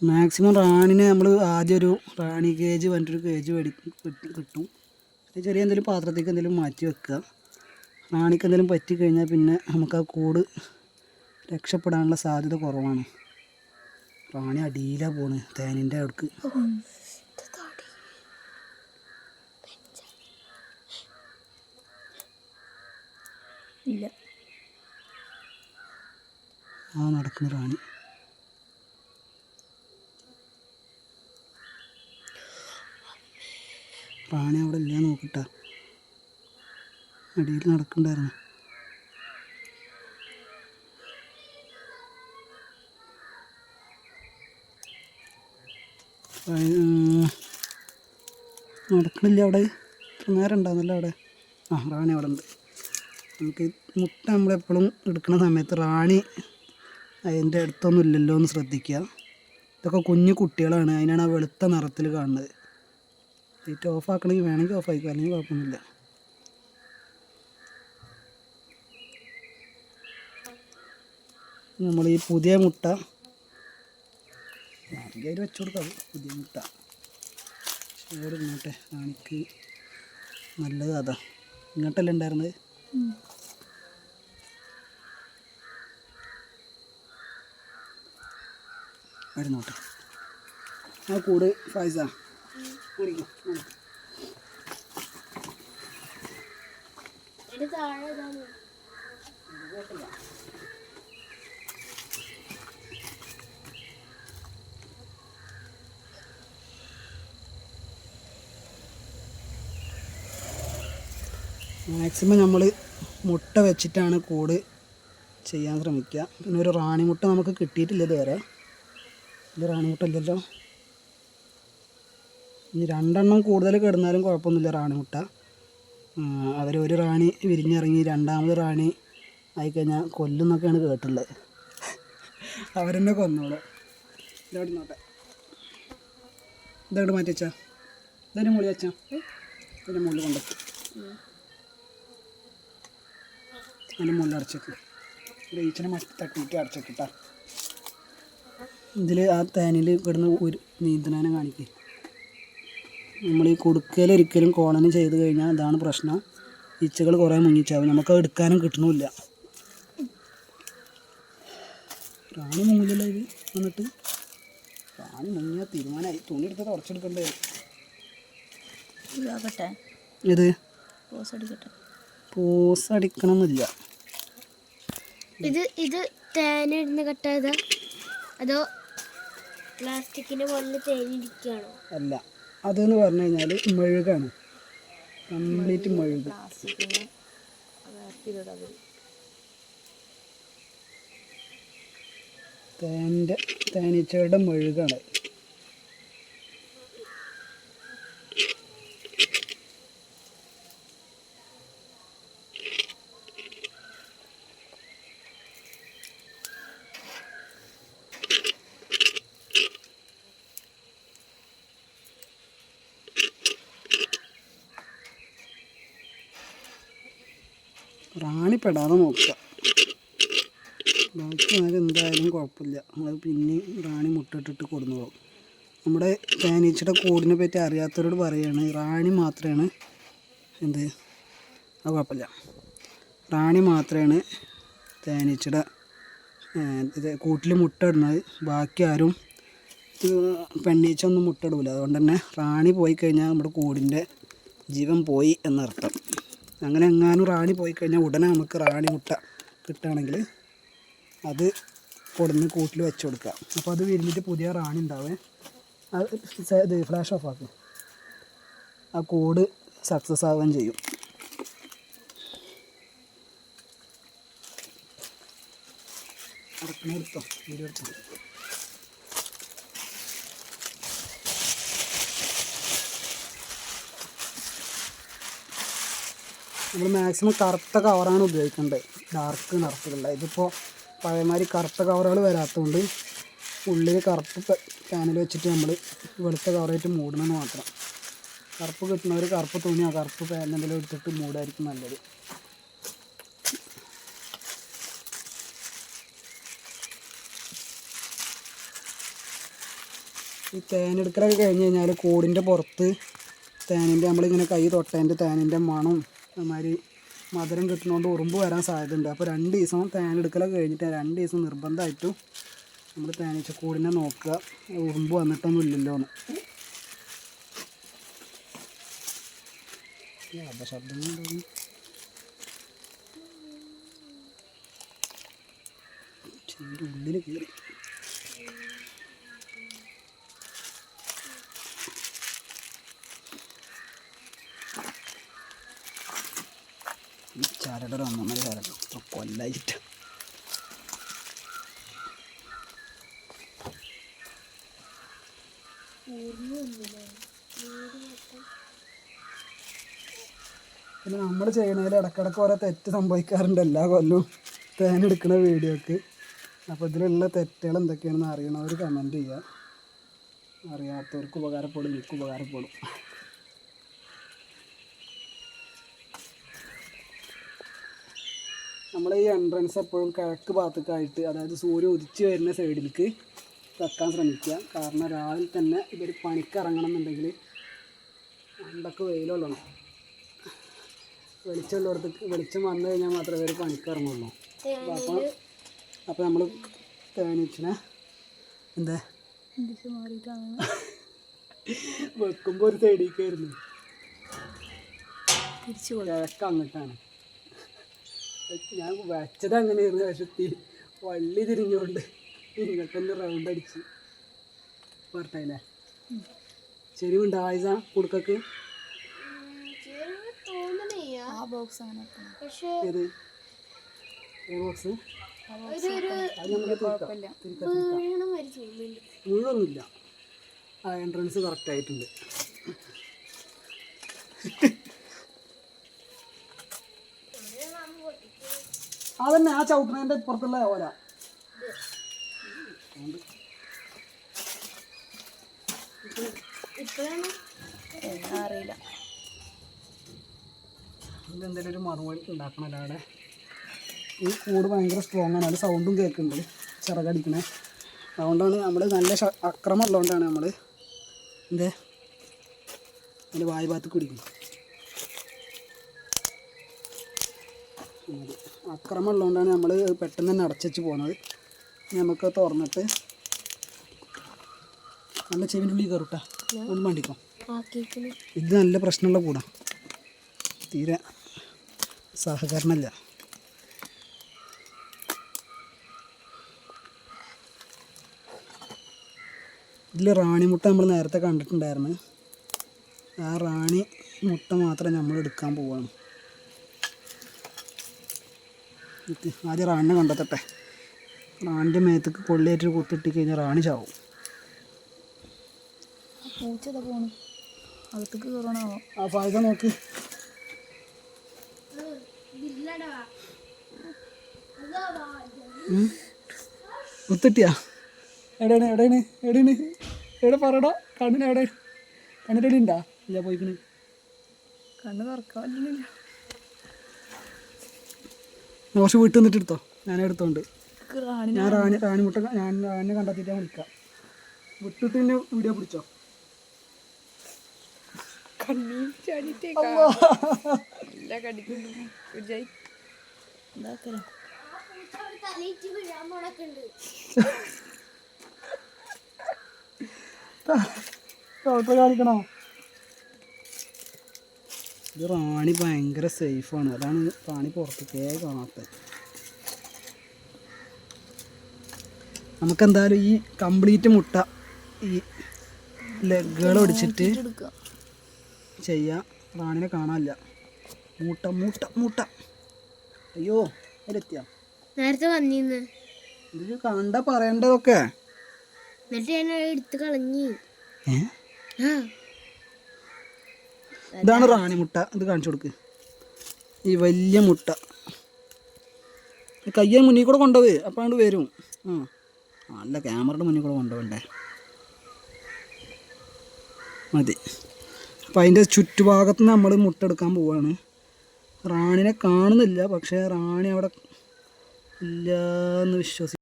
Maximum റാണിനെ നമ്മൾ ആദ്യം ഒരു റാണി കേജ് പറഞ്ഞിട്ടൊരു കേജ് മേടി കിട്ടും. അത് ചെറിയ എന്തെങ്കിലും പാത്രത്തേക്ക് എന്തെങ്കിലും മാറ്റി വെക്കുക. റാണിക്ക് എന്തെങ്കിലും പറ്റിക്കഴിഞ്ഞാൽ പിന്നെ നമുക്ക് ആ കൂട് രക്ഷപ്പെടാനുള്ള സാധ്യത കുറവാണ്. റാണി അടിയിലാണ് പോണ് തേനിന്റെ അടുക്ക് ഇല്ല ആ നടക്കുന്ന റാണി. റാണി അവിടെ ഇല്ല നോക്കിട്ട. അടിയിൽ നടക്കണ്ടായിരുന്നു. നടക്കണില്ല അവിടെ? നേരം ഉണ്ടാകുന്നല്ലോ അവിടെ. ആ റാണി അവിടെ ഉണ്ട്. നമുക്ക് മുട്ട നമ്മളെപ്പോഴും എടുക്കുന്ന സമയത്ത് റാണി അതിന്റെ അടുത്തൊന്നും ഇല്ലല്ലോ എന്ന് ശ്രദ്ധിക്കുക. ഇതൊക്കെ കുഞ്ഞു കുട്ടികളാണ്. അതിനാണ് ആ വെളുത്ത നിറത്തിൽ കാണുന്നത്. ലൈറ്റ് ഓഫ് ആക്കണമെങ്കിൽ വേണമെങ്കിൽ ഓഫ് ആയിക്കോ അല്ലെങ്കിൽ കുഴപ്പമൊന്നുമില്ല. നമ്മൾ ഈ പുതിയ മുട്ട ആണെങ്കിൽ അതിൽ വെച്ചു കൊടുക്കാം പുതിയ മുട്ട. ചോറ് ഇങ്ങോട്ടെ റാണിക്ക് നല്ലത് അതാ. ഇങ്ങോട്ടല്ലേ ഉണ്ടായിരുന്നത്? വരുന്നോട്ടെ. ആ കൂട് ഫൈസ മാക്സിമം നമ്മൾ മുട്ട വെച്ചിട്ടാണ് കൂട് ചെയ്യാൻ ശ്രമിക്കുക. പിന്നെ ഒരു റാണിമുട്ട നമുക്ക് കിട്ടിയിട്ടില്ല ഇതുവരെ. ഇത് റാണി മുട്ട ഇല്ലല്ലോ ഇനി രണ്ടെണ്ണം കൂടുതൽ കിടന്നാലും കുഴപ്പമൊന്നുമില്ല റാണി മുട്ട. അവർ ഒരു റാണി വിരിഞ്ഞിറങ്ങി രണ്ടാമത് റാണി ആയിക്കഴിഞ്ഞാൽ കൊല്ലുന്നൊക്കെയാണ് കേട്ടുള്ളത് അവരെന്നെ കൊന്നോളൂ. ഇതോടെ നോട്ടെ ഇതോടെ മാറ്റി വെച്ചാ. ഇതിന്റെ മുകളിൽ വെച്ചാ. ഇതിന്റെ മുകളിൽ കൊണ്ടെത്തും അതിന്റെ മുകളിൽ അടച്ചേക്ക് റീച്ചിനെ മറ്റു തട്ടിയിട്ട് അടച്ചേക്കിട്ടാ ഇതിൽ ആ തേനിൽ കിടന്ന് ഒരു നീന്തനാനെ കാണിക്കുക നമ്മൾ ഈ കൊടുക്കലൊരിക്കലും കോണന് ചെയ്ത് കഴിഞ്ഞാൽ അതാണ് പ്രശ്നം. ഈച്ചകൾ കുറേ മുങ്ങിച്ചാവും. നമുക്ക് എടുക്കാനും കിട്ടണമില്ല റാണി മുങ്ങില്ല ഇത് വന്നിട്ട്. റാണി മുങ്ങിയാൽ തീരുമാനമായി തുണി എടുത്ത് തുടച്ചെടുക്കണ്ടേ ഇതാകട്ടെ. ഇത് പോസ് അടിക്കട്ടെ. പോസ് അടിക്കണമെന്നില്ല ഇത് ഇത് തേനിടുന്ന കട്ടതാ അതോ പ്ലാസ്റ്റിക്കിന് മുകളിൽ തേനിരിക്കുകയാണോ അല്ല. അതെന്ന് പറഞ്ഞു കഴിഞ്ഞാൽ മെഴുകാണ്. കംപ്ലീറ്റ് മെഴുക് തേന്റെ തേനീച്ചകളുടെ മെഴുകാണ്. റാണി പെടാതെ നോക്കുക. ബാക്കി ആരെന്തായാലും എന്തായാലും കുഴപ്പമില്ല. നമ്മൾ പിന്നെ റാണി മുട്ടിട്ടിട്ട് കൊടുന്നോളും. നമ്മുടെ തേനീച്ചയുടെ കൂടിനെ പറ്റി അറിയാത്തവരോട് പറയുകയാണ് റാണി മാത്രമാണ് എന്ത്? അത് കുഴപ്പമില്ല. റാണി മാത്രമാണ് തേനീച്ചയുടെ കൂട്ടിൽ മുട്ട ഇടുന്നത് ബാക്കി ആരും പെണ്ണീച്ച ഒന്നും മുട്ട ഇടൂല അതുകൊണ്ട് തന്നെ റാണി പോയി കഴിഞ്ഞാൽ നമ്മുടെ കൂടിന്റെ ജീവൻ പോയി എന്നർത്ഥം. അങ്ങനെ എങ്ങാനും റാണി പോയി കഴിഞ്ഞാൽ ഉടനെ നമുക്ക് റാണി മുട്ട കിട്ടുകയാണെങ്കിൽ അത് കൊടുന്ന് കൂട്ടിൽ വെച്ച് കൊടുക്കുക. അപ്പോൾ അത് വിരിഞ്ഞിട്ട് പുതിയ റാണി ഉണ്ടാവേ. അത് ഫ്ലാഷ് ഓഫ് ആക്കും. ആ കോഡ് സക്സസ് ആവുകയും ചെയ്യും. അടക്കണ എടുത്തോ? വീഡിയോ എടുത്തോ? നമ്മൾ മാക്സിമം കറുത്ത കവറാണ് ഉപയോഗിക്കേണ്ടത് ഡാർക്ക് നിറത്തിലുള്ള. ഇതിപ്പോൾ പഴയമാതിരി കറുത്ത കവറുകൾ വരാത്തതുകൊണ്ട് ഉള്ളിൽ കറുപ്പ് പാനിൽ വെച്ചിട്ട് നമ്മൾ വെളുത്ത കവറായിട്ട് മൂടണമെന്ന് മാത്രം. കറുപ്പ് കിട്ടുന്നവർ കറുപ്പ് തുണിയോ. കറുപ്പ് പാൻ എടുത്തിട്ട് മൂടായിരിക്കും നല്ലത്. ഈ തേനെടുക്കലൊക്കെ കഴിഞ്ഞ് കഴിഞ്ഞാൽ കൂടിന്റെ പുറത്ത് തേനിന്റെ നമ്മളിങ്ങനെ കൈ തൊട്ടതിന്റെ തേനിന്റെ മണം അതുമാതിരി മധുരം കിട്ടുന്നതുകൊണ്ട് ഉറുമ്പ് വരാൻ സാധ്യതയുണ്ട്. അപ്പോൾ രണ്ട് ദിവസം തേനെടുക്കലൊക്കെ കഴിഞ്ഞിട്ട് രണ്ട് ദിവസം നിർബന്ധമായിട്ടും നമ്മൾ തേനീച്ച കൂടിനെ നോക്കുക. ഉറുമ്പ് വന്നിട്ടൊന്നും ഇല്ലല്ലോ എന്ന്. ഉള്ളിൽ കയറി ഈ ചരട് ഒരു ഒന്നൊന്നര ചരട് ഇത്ര കൊല്ലായിട്ട്. പിന്നെ നമ്മൾ ചെയ്യണതിൽ ഇടക്കിടക്ക് ഓരോ തെറ്റ് സംഭവിക്കാറുണ്ട് എല്ലാ കൊല്ലവും. തേനെടുക്കുന്ന വീഡിയോക്ക്. അപ്പോൾ ഇതിലുള്ള തെറ്റുകൾ എന്തൊക്കെയാണെന്ന് അറിയണവർ കമന്റ് ചെയ്യുക. അറിയാത്തവർക്ക് ഉപകാരപ്പെടും എനിക്ക് ഉപകാരപ്പെടും. നമ്മൾ ഈ എൻട്രൻസ് എപ്പോഴും കിഴക്ക് ഭാഗത്തേക്കായിട്ട് അതായത് സൂര്യ ഉദിച്ച് വരുന്ന സൈഡിലേക്ക് വെക്കാൻ ശ്രമിക്കുക. കാരണം രാവിലെ തന്നെ ഇവർ പണിക്ക് ഇറങ്ങണം എന്നുണ്ടെങ്കിൽ പണ്ടൊക്കെ വെയിലുള്ളണം വെളിച്ചമുള്ളിടത്ത് വെളിച്ചം വന്നു കഴിഞ്ഞാൽ മാത്രമേ ഇവർ പണിക്ക് ഇറങ്ങുള്ളൂ. അപ്പോൾ അപ്പോൾ നമ്മൾ തേനീച്ചിനെ എന്താ? വെക്കുമ്പോൾ ഒരു സൈഡിലേക്കായിരുന്നു തിരിച്ചു കിഴക്ക് അങ്ങോട്ടാണ് ഞാൻ വെച്ചത് അങ്ങനെയായിരുന്നു ഇരുന്ന് തി- വള്ളി തിരിഞ്ഞുകൊണ്ട് ഇങ്ങോട്ടൊന്ന് റൗണ്ട് അടിച്ച് പറഞ്ഞല്ലേ ചെരിവുണ്ട് ആയുസ കുടുക്കക്ക്? തോന്നണേയാ ആ ബോക്സ് അങ്ങനെ വെക്കണം. പക്ഷെ ഏത്? ബോക്സ് ആ എൻട്രൻസ് കറക്റ്റ് ആയിട്ടുണ്ട്. അതന്നെ ആ ചവിട്ടുന്നതിന്റെ പുറത്തുള്ള ഓല. അറിയില്ല. ഇതെന്തെങ്കിലും ഒരു മറുപടി ഉണ്ടാക്കണം അവിടെ ഈ കൂട് ഭയങ്കര സ്ട്രോങ് ആണ്. അത് സൗണ്ടും കേൾക്കുന്നുണ്ട്. ചിറകടിക്കണേ. അതുകൊണ്ടാണ് നമ്മൾ നല്ല അക്രമം ഉള്ളതുകൊണ്ടാണ് നമ്മൾ എന്തേ? അതിന്റെ വായു ഭാഗത്ത് കുടിക്കുന്നത്. അക്രമം ഉള്ളതുകൊണ്ടാണ് നമ്മൾ പെട്ടെന്ന് തന്നെ അടച്ചു പോകുന്നത് നമുക്ക് തുറന്നിട്ട് നല്ല ചെവിനുള്ളിൽ കയറുട്ടാ. ഒന്ന് മണ്ടിക്കോ. ഇത് നല്ല പ്രശ്നമുള്ള കൂടാ. തീരെ സഹകരണമില്ല. ഇതിൽ റാണി മുട്ട നമ്മൾ നേരത്തെ കണ്ടിട്ടുണ്ടായിരുന്നു. ആ റാണി മുട്ട മാത്രമേ നമ്മൾ എടുക്കാൻ പോവാണ് ഇത് ആദ്യം റാണിനെ കണ്ടെത്തട്ടെ. റാണിന്റെ മേത്തേക്ക് കൊള്ളിയേറ്റ് കുത്തിട്ട് കഴിഞ്ഞാൽ റാണി ചാവും. ആ പൂച്ച ഇതാ പോണു. അകത്തേക്ക് കയറണാവോ ആ ഫായ്ത നോക്ക്. കുത്തിട്ടിയാ? എവിടെയാണ് എവിടെയാണ് എവിടെയാണ്? എവിടെ പറയടാ കണ്ണിന് എവിടെ? കണ്ണിന്റെ എവിടെ ഉണ്ടാ ഇല്ല പോയിക്കണ്. കണ്ണ് തുറക്കാൻ പറ്റുന്നില്ല കുറച്ച് വീട്ടിൽ നിന്നിട്ട് എടുത്തോ? ഞാൻ എടുത്തോണ്ട്. ഞാൻ റാണി റാണിമുട്ട ഞാൻ റാണിനെ കണ്ടെത്തിയിട്ട് ഞാൻ വിളിക്കാം. വിട്ടിട്ട് പിന്നെ വീഡിയോ പിടിച്ചോ? കണ്ണീർ ഇത് റാണി ഭയങ്കര സേഫാണ് അതാണ് റാണി പുറത്തേക്കേ കാണാത്തത് നമുക്കെന്തായാലും ഈ കംപ്ലീറ്റ് മുട്ട ഈ ലെഗുകൾ ഒടിച്ചിട്ട് ചെയ്യാം. റാണിനെ കാണാനില്ല. മൂട്ട മൂട്ട മൂട്ട. അയ്യോ അതിലെത്തിയാ നേരത്തെ വന്നിന്ന്. ഇത് കണ്ട പറയണ്ടതൊക്കെ. എന്നിട്ട് ഞാൻ എടുത്ത് കളഞ്ഞി. ഏ? ഇതാണ് റാണി മുട്ട. ഇത് കാണിച്ചു കൊടുക്ക്. ഈ വലിയ മുട്ട. കയ്യെ മുന്നിൽ കൂടെ കൊണ്ടുപോയി അപ്പം അങ്ങോട്ട് വരും. ആ. അല്ല ക്യാമറയുടെ മുന്നിൽ കൂടെ കൊണ്ടുപോകണ്ടേ? മതി. അപ്പം അതിന്റെ ചുറ്റുഭാഗത്ത് നമ്മൾ മുട്ട എടുക്കാൻ പോവാണ്. റാണിനെ കാണുന്നില്ല പക്ഷേ റാണി അവിടെ ഇല്ലാന്ന് വിശ്വസിക്കും